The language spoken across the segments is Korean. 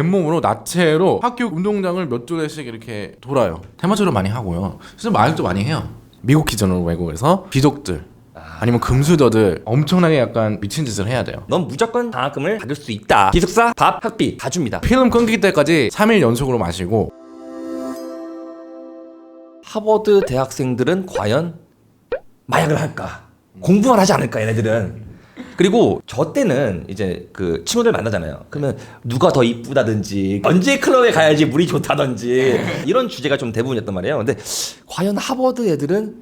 맨몸으로 나체로 학교 운동장을 몇 조대씩 이렇게 돌아요. 테마주로 많이 하고요. 실제 마약도 많이 해요. 미국 기준으로 외국에서 귀족들 아니면 금수저들 엄청나게 약간 미친 짓을 해야 돼요. 넌 무조건 장학금을 받을 수 있다. 기숙사, 밥, 학비 다 줍니다. 필름 끊길 때까지 3일 연속으로 마시고 하버드 대학생들은 과연 마약을 할까? 공부만 하지 않을까 얘네들은. 그리고 저 때는 이제 그 친구들 만나잖아요. 그러면 누가 더 이쁘다든지 언제 클럽에 가야지 물이 좋다든지 이런 주제가 좀 대부분이었단 말이에요. 근데 과연 하버드 애들은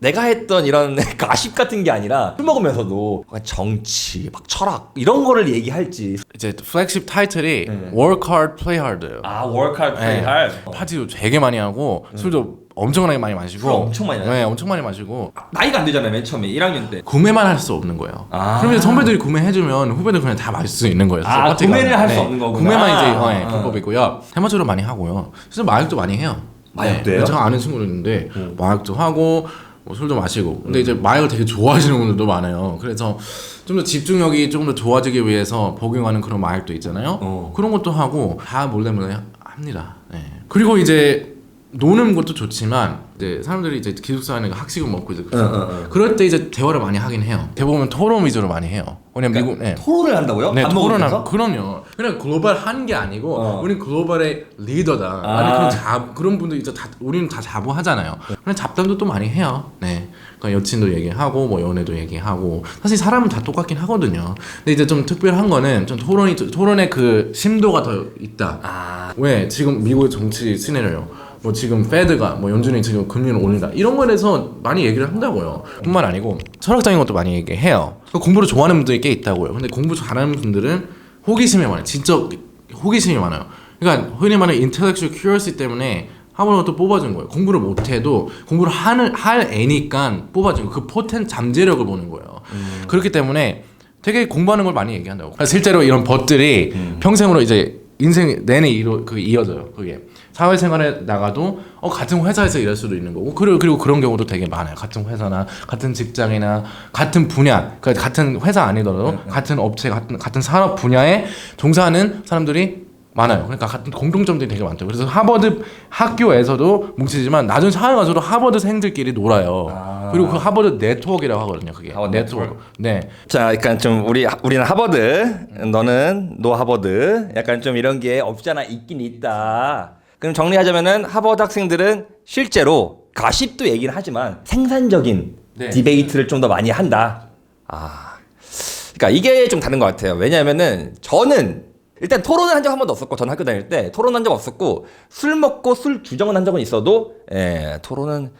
내가 했던 이런 가십 같은 게 아니라 술 먹으면서도 약간 정치, 막 철학 이런 거를 얘기할지. 이제 플렉십 타이틀이 네. Work Hard, Play Hard예요. 아, work hard, 네. hard. 파티도 되게 많이 하고 술도 엄청나게 많이 마시고 술 엄청 많이 네, 엄청 많이 마시고 나이가 안 되잖아요, 맨 처음에 1학년 때. 구매만 할 수 없는 거예요. 아. 그럼 이제 선배들이 구매해주면 후배들 그냥 다 마실 수 있는 거예요. 아, 파티가. 구매를 할수 없는 거구나. 구매만 이제 어, 네, 아. 불법이고요. 테마주로 많이 하고요. 실제 마약도 많이 해요. 마약도 네, 해요? 제가 아는 친구도 있는데 마약도 하고 뭐 술도 마시고. 음. 근데 이제 마약을 되게 좋아하시는 분들도 많아요. 그래서 좀 더 집중력이 조금 더 좋아지기 위해서 복용하는 그런 마약도 있잖아요. 어. 그런 것도 하고 다 몰래 몰래 합니다. 네. 그리고 이제 노는 것도 좋지만 이제 사람들이 이제 기숙사에 학식을 먹고 이제 응, 응, 응. 그럴 때 이제 대화를 많이 하긴 해요. 대부분 토론 위주로 많이 해요. 왜냐면 미국 네. 토론을 한다고요? 네, 밥 토론하 먹으면서? 그럼요. 그냥 글로벌 하는 게 아니고 어. 우리는 글로벌의 리더다. 아. 아니 그런 자 그런 분들 이제 다 우리는 다 자부하잖아요. 그냥 잡담도 또 많이 해요. 네. 그러니까 여친도 얘기하고 뭐 연애도 얘기하고 사실 사람은 다 똑같긴 하거든요. 근데 이제 좀 특별한 거는 좀 토론이 토론의 그 심도가 더 있다. 아, 왜 지금 미국의 정치 시내려요. 뭐 지금 페드가 뭐 연준이 지금 금리를 올린다 이런 거에 대해서 많이 얘기를 한다고요. 뿐만 아니고 철학적인 것도 많이 얘기해요. 그 공부를 좋아하는 분들이 꽤 있다고요. 근데 공부 잘하는 분들은 호기심이 많아요. 진짜 호기심이 많아요. 그러니까 흔히 말하는 intellectual curiosity 때문에 하버드가 또 뽑아준 거예요. 공부를 못해도 공부를 하는 할 애니까 뽑아준 거예요. 그 포텐 잠재력을 보는 거예요. 그렇기 때문에 되게 공부하는 걸 많이 얘기한다고. 실제로 이런 벗들이 평생으로 이제 인생 내내 이루, 그 이어져요. 그게 사회생활에 나가도 어, 같은 회사에서 일할 수도 있는 거고 그리고 그리고 그런 경우도 되게 많아요. 같은 회사나 같은 직장이나 같은 분야, 그러니까 같은 회사 아니더라도 같은 업체, 같은 같은 산업 분야에 종사하는 사람들이 많아요. 그러니까 같은 공통점들이 되게 많대요. 그래서 하버드 학교에서도 뭉치지만 나중에 사회 가서도 하버드생들끼리 놀아요. 아. 그리고 그 하버드 네트워크라고 하거든요. 그게 하버드 네트워크. 네. 자, 그러니까 좀 우리 우리는 하버드, 너는 노 하버드, 약간 좀 이런 게 없잖아 있긴 있다. 그럼 정리하자면은 하버드 학생들은 실제로 가십도 얘기는 하지만 생산적인 네. 디베이트를 좀 더 많이 한다. 아, 그러니까 이게 좀 다른 것 같아요. 왜냐하면은 저는 일단 토론을 한 적 한 번도 없었고 저는 학교 다닐 때 토론 한 적 없었고 술 먹고 술 주정은 한 적은 있어도 예, 토론은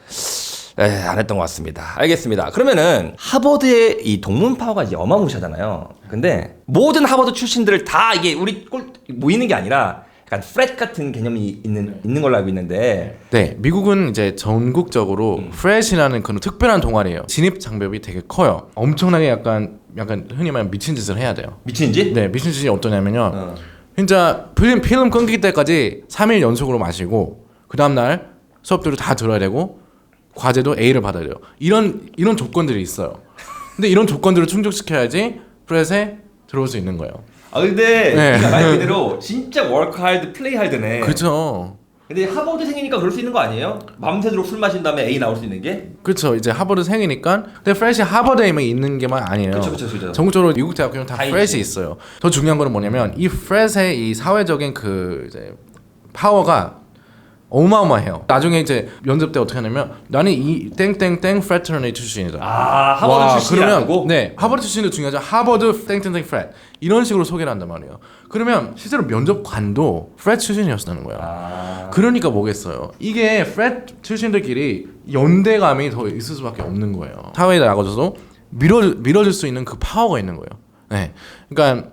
에, 안 했던 것 같습니다. 알겠습니다. 그러면은 하버드의 이 동문 파워가 이제 어마무시하잖아요. 근데 모든 하버드 출신들을 다 이게 우리 꼴 모이는 게 아니라 약간 프렛 같은 개념이 있는 있는 걸로 알고 있는데 네, 미국은 이제 전국적으로 프레시라는 그런 특별한 동아리예요. 진입 장벽이 되게 커요. 엄청나게 약간 약간 흔히 말하면 미친 짓을 해야 돼요. 미친지? 네, 미친 짓이 어떠냐면요. 어. 진짜 필름 필름 끊길 때까지 3일 연속으로 마시고 그 다음 날 수업들을 다 들어야 되고 과제도 A를 받아야 돼요. 이런 이런 조건들이 있어요. 근데 이런 조건들을 충족시켜야지 프레스에 들어올 수 있는 거예요. 아 근데 네. 네가 말 그대로 진짜 워크 하드 플레이 하드네. 그렇죠. 근데 하버드 생이니까 그럴 수 있는 거 아니에요? 밤새도록 술 마신 다음에 A 나올 수 있는 게? 그렇죠. 이제 하버드 생이니까 근데 프레시 하버드에만 있는 게만 아니에요. 그쵸, 그쵸, 그쵸. 전국적으로 미국 대학교는 다 다 프레시 있어요. 더 중요한 거는 뭐냐면 이 프레스의 이 사회적인 그 이제 파워가 어마어마해요. 나중에 이제 면접 때 어떻게 하냐면 나는 이 땡땡땡 프레터니티 출신이다. 아 하버드 와, 출신이라고? 그러면 네 하버드 출신도 중요하죠. 하버드 땡땡땡 프렛 이런 식으로 소개를 한단 말이에요. 그러면 실제로 면접관도 프렛 출신이었다는 거야. 아. 그러니까 뭐겠어요. 이게 프렛 출신들끼리 연대감이 더 있을 수밖에 없는 거예요. 사회에 나가서도 밀어 밀어줄 수 있는 그 파워가 있는 거예요. 네, 그러니까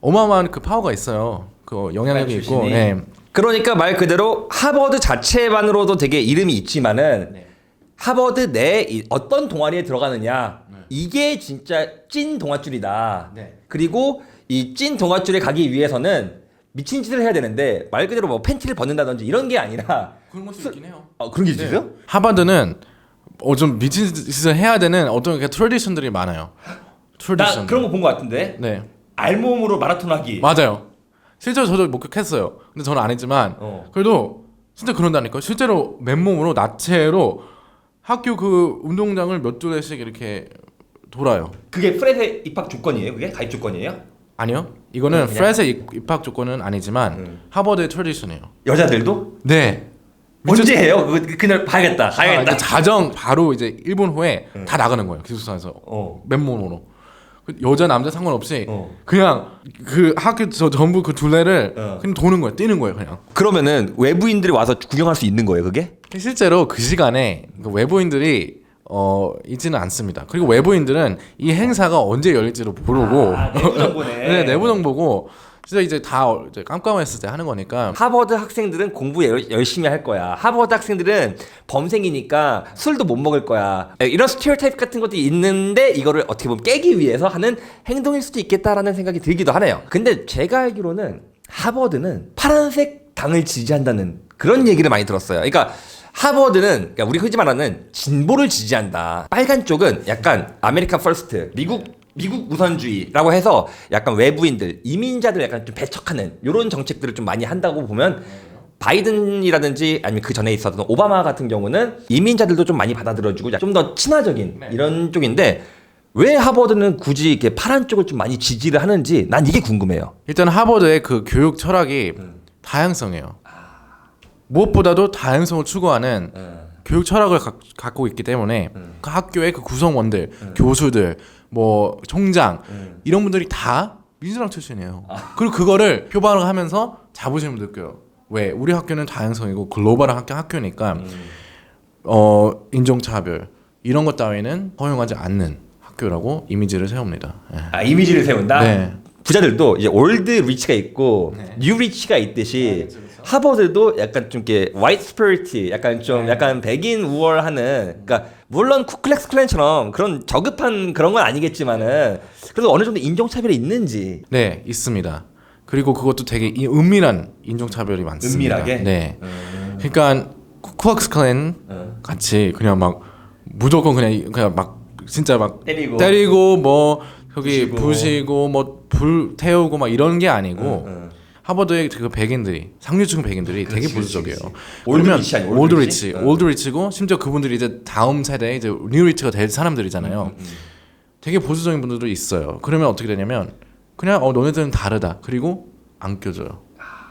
어마어마한 그 파워가 있어요. 그 영향력이 있고. 네. 그러니까 말 그대로 하버드 자체만으로도 되게 이름이 있지만은 네. 하버드 내 이- 어떤 동아리에 들어가느냐 이게 진짜 찐 동아줄이다. 네. 그리고 이 찐 동아줄에 가기 위해서는 미친 짓을 해야 되는데 말 그대로 뭐 팬티를 벗는다든지 이런 게 아니라 그런 것도 있긴 해요. 어, 그런 게 있어요? 하버드는 어 좀 미친 짓을 해야 되는 어떤 그 트레디션들이 많아요. 트레디션. 나 그런 거 본 거 같은데 네, 알몸으로 마라톤 하기. 맞아요. 실제로 저도 목격했어요. 근데 저는 안 했지만 어. 그래도 진짜 그런다니까. 실제로 맨몸으로 나체로 학교 그 운동장을 몇 두대씩 이렇게 돌아요. 그게 프레드 입학 조건이에요? 그게 가입 조건이에요? 아니요. 이거는 그냥- 프레스의 입- 입학 조건은 아니지만 음. 하버드의 트레디션이에요. 여자들도? 네. 언제 해요? 그 그날 봐야겠다. 아, 가야겠다. 이제 자정 바로 이제 1분 후에 음. 다 나가는 거예요. 기숙사에서 어. 맨몸으로. 그 여자 남자 상관없이 어. 그냥 그 학교 저 전부 그 둘레를 어. 그냥 도는 거예요. 뛰는 거예요, 그냥. 그러면은 외부인들이 와서 구경할 수 있는 거예요, 그게? 실제로 그 시간에 그 외부인들이 어 있지는 않습니다. 그리고 외부인들은 이 행사가 언제 열릴지도 모르고 아, 내부 정보네. 네, 내부 정보고 진짜 이제 다 어- 이제 깜깜했을 때 하는 거니까 하버드 학생들은 공부 열- 열심히 할 거야. 하버드 학생들은 범생이니까 술도 못 먹을 거야. 이런 스티어타입 같은 것도 있는데 이거를 어떻게 보면 깨기 위해서 하는 행동일 수도 있겠다라는 생각이 들기도 하네요. 근데 제가 알기로는 하버드는 파란색 당을 지지한다는 그런 얘기를 많이 들었어요. 그러니까 하버드는 그러니까 우리 흔히 말하는 진보를 지지한다. 빨간 쪽은 약간 아메리카 퍼스트, 미국 미국 우선주의라고 해서 약간 외부인들, 이민자들 약간 좀 배척하는 이런 정책들을 좀 많이 한다고 보면 바이든이라든지 아니면 그 전에 있었던 오바마 같은 경우는 이민자들도 좀 많이 받아들여주고 좀 더 친화적인 이런 쪽인데 왜 하버드는 굳이 이렇게 파란 쪽을 좀 많이 지지를 하는지 난 이게 궁금해요. 일단 하버드의 그 교육 철학이 다양성이에요. 무엇보다도 다양성을 추구하는 교육 철학을 가, 갖고 있기 때문에 그 학교의 그 구성원들, 교수들, 뭐 총장 이런 분들이 다 민주당 출신이에요. 그리고 그거를 표방을 하면서 자부심을 느껴요. 왜 우리 학교는 다양성이고 글로벌한 학교 학교니까 어 인종차별 이런 것 따위는 허용하지 않는 학교라고 이미지를 세웁니다. 예. 아 이미지를 세운다. 네. 부자들도 이제 올드 리치가 있고 네. 뉴 리치가 있듯이 하버드도 약간 좀 이렇게 화이트 스피릿이 약간 좀 약간 백인 우월하는 그러니까 물론 쿠클렉스 클랜처럼 그런 저급한 그런 건 아니겠지만은 그래도 어느 정도 인종 차별이 있는지 네, 있습니다. 그리고 그것도 되게 이- 은밀한 인종 차별이 많습니다. 은밀하게? 네. 그러니까 쿠악스 클랜 같이 그냥 막 무조건 그냥 그냥 막 진짜 막 때리고 때리고 뭐 여기 부시고. 부시고 뭐 불 태우고 막 이런 게 아니고 응. 하버드의 그 백인들이 상류층 백인들이 되게 그렇지, 보수적이에요. 그렇지, 그렇지. 올드 리치 아니야, 올드 올드 리치? 리치, 응. 올드 리치고 심지어 그분들이 이제 다음 세대 이제 뉴 리치가 될 사람들이잖아요. 음, 되게 보수적인 분들도 있어요. 그러면 어떻게 되냐면 그냥 어 너네들은 다르다. 그리고 안 껴줘요.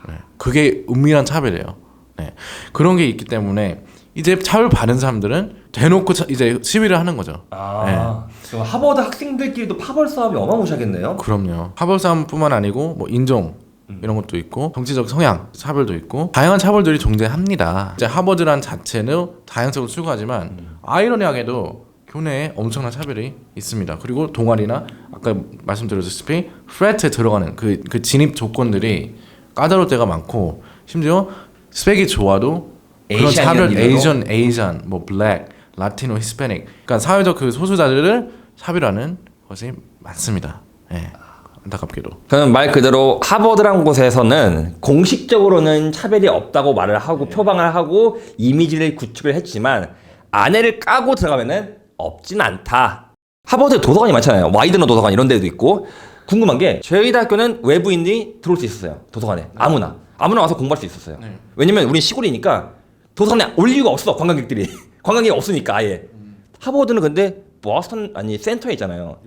네. 그게 은밀한 차별이에요. 네. 그런 게 있기 때문에 이제 차별 받은 사람들은 대놓고 차- 이제 시위를 하는 거죠. 아 그럼 하버드 학생들끼리도 파벌 싸움이 어마무시하겠네요. 그럼요. 하벌 싸움뿐만 아니고 뭐 인종 이런 것도 있고 정치적 성향 차별도 있고 다양한 차별들이 존재합니다. 이제 하버드란 자체는 다양성을 추구하지만 아이러니하게도 교내에 엄청난 차별이 있습니다. 그리고 동아리나 아까 말씀드렸다시피 프레트에 들어가는 그, 그 진입 조건들이 까다로울 때가 많고 심지어 스펙이 좋아도 그런 차별? 에이전 에이전 뭐 블랙 라티노 히스패닉 그러니까 사회적 그 소수자들을 차별하는 것이 많습니다. 예. 안타깝게도. 저는 말 그대로 하버드란 곳에서는 공식적으로는 차별이 없다고 말을 하고 표방을 하고 이미지를 구축을 했지만 안에를 까고 들어가면은 없진 않다. 하버드 도서관이 많잖아요. 와이드너 도서관 이런 데도 있고 궁금한 게 저희 대학교는 외부인이 들어올 수 있었어요. 도서관에 아무나 아무나 와서 공부할 수 있었어요. 네. 왜냐면 우린 시골이니까 도서관에 올 이유가 없어 관광객들이 관광객이 없으니까 아예 하버드는 근데 보스턴 아니 센터에 있잖아요.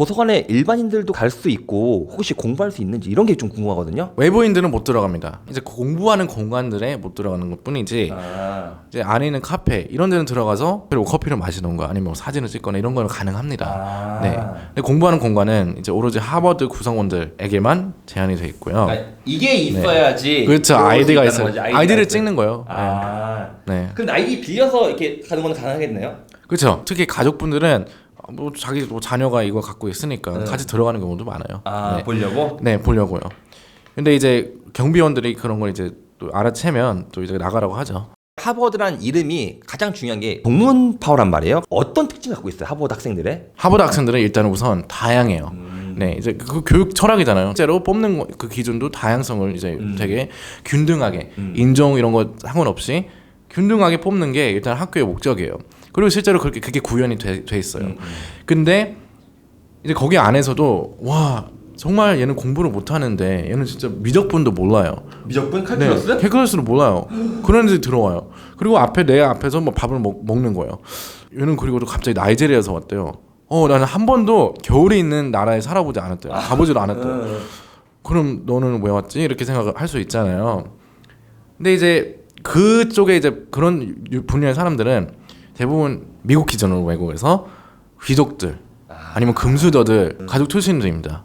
도서관에 일반인들도 갈 수 있고 혹시 공부할 수 있는지 이런 게 좀 궁금하거든요. 외부인들은 못 들어갑니다. 이제 공부하는 공간들에 못 들어가는 것뿐이지 아, 이제 안에 있는 카페 이런 데는 들어가서 그리고 커피를 마시던가 아니면 뭐 사진을 찍거나 이런 거는 가능합니다. 아. 네. 근데 공부하는 공간은 이제 오로지 하버드 구성원들에게만 제한이 돼 있고요. 이게 있어야지. 그렇죠. 들어올 수 아이디가 있어요. 아이디를 있어요. 찍는 거예요. 아. 네. 근데 아이디 빌려서 이렇게 가는 건 가능하겠네요. 그렇죠. 특히 가족분들은 뭐 자기 뭐 자녀가 이거 갖고 있으니까 같이 들어가는 경우도 많아요. 아 네. 보려고. 네, 보려고요. 근데 이제 경비원들이 그런 걸 이제 또 알아채면 또 이제 나가라고 하죠. 하버드란 이름이 가장 중요한 게 동문 파워란 말이에요. 어떤 특징 갖고 있어요? 하버드 학생들의? 하버드 학생들은 일단 우선 다양해요. 네, 이제 그 교육 철학이잖아요. 실제로 뽑는 거- 그 기준도 다양성을 이제 되게 균등하게 인종 이런 거 상관없이 균등하게 뽑는 게 일단 학교의 목적이에요. 그리고 실제로 그렇게 그게 구현이 돼, 돼 있어요. 근데 이제 거기 안에서도 와 정말 얘는 공부를 못 하는데 얘는 진짜 미적분도 몰라요. 미적분 네, 캘큘러스를 몰라요. 그런 애들이 들어와요. 그리고 앞에 내 앞에서 뭐 밥을 먹, 먹는 거예요. 얘는 그리고 또 갑자기 나이제리아에서 왔대요. 어 나는 한 번도 겨울이 있는 나라에 살아보지 않았대요. 가보지도 않았대요. 그럼 너는 왜 왔지? 이렇게 생각을 할 수 있잖아요. 근데 이제 그쪽에 이제 그런 유- 분야의 사람들은 대부분 미국 기준으로 외국에서 귀족들 아니면 금수저들 가족 출신들입니다.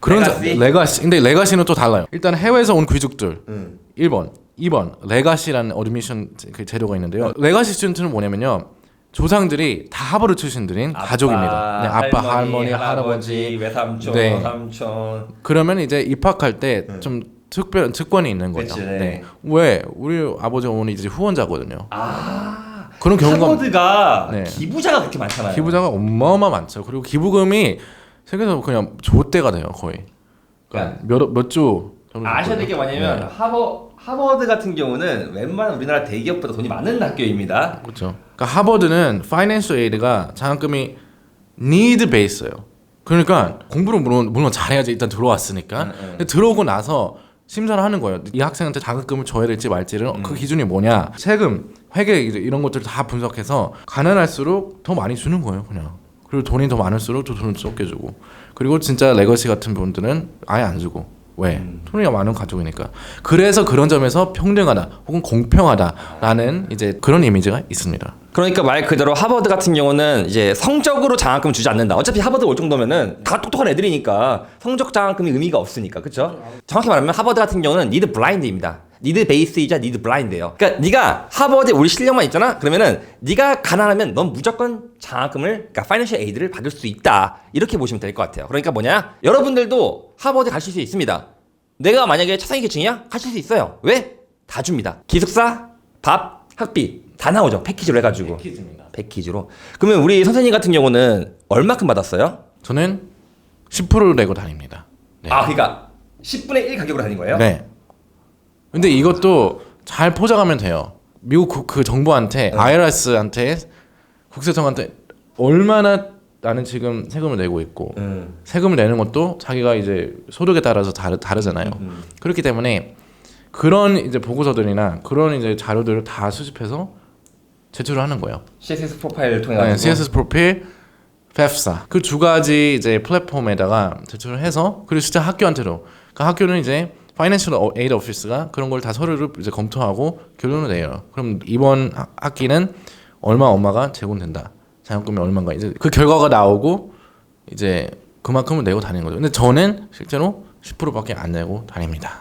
그런 자- 레가시? 레가시. 근데 레가시는 또 달라요. 일단 해외에서 온 귀족들 음. 1번, 2번 레가시라는 어드미션 그 제도가 있는데요. 레가시 스튜던트는 뭐냐면요. 조상들이 다 하버드 출신들인 가족입니다. 네, 아빠, 할머니, 할아버지. 외삼촌, 네. 삼촌. 그러면 이제 입학할 때 좀 특별 특권이 있는 거죠. 그치, 네. 네. 왜? 우리 아버지 어머니 이제 후원자거든요. 아. 그런 경우가 하버드가 네. 기부자가 그렇게 많잖아요. 기부자가 어마어마 많죠. 그리고 기부금이 세계에서 그냥 조대가 돼요, 거의. 그러니까 몇몇조 아셔야 될 게 뭐냐면 네. 하버 하버드 같은 경우는 웬만한 우리나라 대기업보다 돈이 많은 학교입니다. 그렇죠. 그러니까 하버드는 파이낸셜 에이드가 장학금이 need 베이스예요. 그러니까 공부를 물론 물론 잘해야지 일단 들어왔으니까. 응, 응. 근데 들어오고 나서 심사를 하는 거예요. 이 학생한테 장학금을 줘야 될지 말지를 그 기준이 뭐냐. 세금, 회계 이런 것들을 다 분석해서 가난할수록 더 많이 주는 거예요, 그냥. 그리고 돈이 더 많을수록 또 돈을 적게 주고. 그리고 진짜 레거시 같은 분들은 아예 안 주고. 왜? 돈이 많은 가족이니까. 그래서 그런 점에서 평등하다 혹은 공평하다라는 이제 그런 이미지가 있습니다. 그러니까 말 그대로 하버드 같은 경우는 이제 성적으로 장학금 주지 않는다. 어차피 하버드 올 정도면은 다 똑똑한 애들이니까 성적 장학금이 의미가 없으니까. 그렇죠? 정확히 말하면 하버드 같은 경우는 니드 블라인드입니다. 니드 베이스이자 니드 블라인드예요. 그러니까 네가 하버드에 올 실력만 있잖아. 그러면은 네가 가난하면 넌 무조건 장학금을 그러니까 파이낸셜 에이드를 받을 수 있다. 이렇게 보시면 될 것 같아요. 그러니까 뭐냐? 여러분들도 하버드 가실 수 있습니다. 내가 만약에 차상위 계층이야? 가실 수 있어요. 왜? 다 줍니다. 기숙사, 밥, 학비 다 나오죠. 패키지로 해 가지고. 키즈입니다. 패키지로. 그러면 우리 선생님 같은 경우는 얼마큼 받았어요? 저는 10%를 내고 다닙니다. 네. 아, 그러니까 10분의 1 가격으로 다닌 거예요? 네. 근데 이것도 잘 포장하면 돼요. 미국 그, 그 정부한테 네. IRS한테 국세청한테 얼마나 나는 지금 세금을 내고 있고 음. 세금을 내는 것도 자기가 이제 소득에 따라서 다르, 다르잖아요. 음. 그렇기 때문에 그런 이제 보고서들이나 그런 이제 자료들을 다 수집해서 제출을 하는 거예요. CSS 프로파일 통해 네, 가지고 CSS 프로필, FAFSA 그 두 가지 이제 플랫폼에다가 제출을 해서 그리고 진짜 학교한테도 그 학교는 이제 파이낸셜 에이드 오피스가 그런 걸 다 서류를 이제 검토하고 결론을 내요. 그럼 이번 학- 학기는 얼마 엄마가 제공된다. 장학금이 얼마인가 이제 그 결과가 나오고 이제 그만큼을 내고 다니는 거죠. 근데 저는 실제로 10%밖에 안 내고 다닙니다.